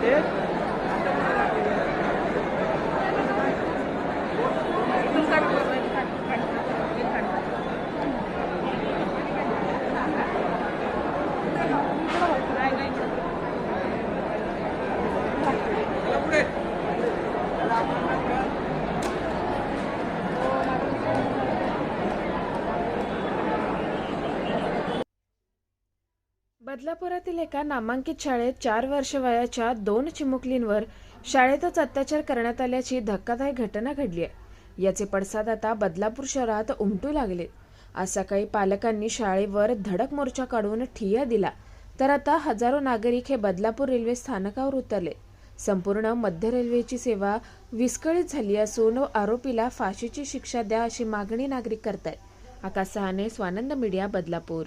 আমাদের बदलापुरातील एका नामांकित शाळेत चार वर्ष वयाच्या दोन चिमुकलींवर शाळेतच अत्याचार करण्यात आल्याची धक्कादायक घटना घडली आहे. याचे पडसाद आता बदलापूर शहरात उमटू लागले. आज सकाळी पालकांनी शाळेवर धडक मोर्चा काढून ठिय्या दिला तर आता हजारो नागरिक हे बदलापूर रेल्वे स्थानकावर उतरले. संपूर्ण मध्य रेल्वेची सेवा विस्कळीत झाली असून आरोपीला फाशीची शिक्षा द्या अशी मागणी नागरिक करतायत. आकाश सहाने स्वानंद मीडिया बदलापूर.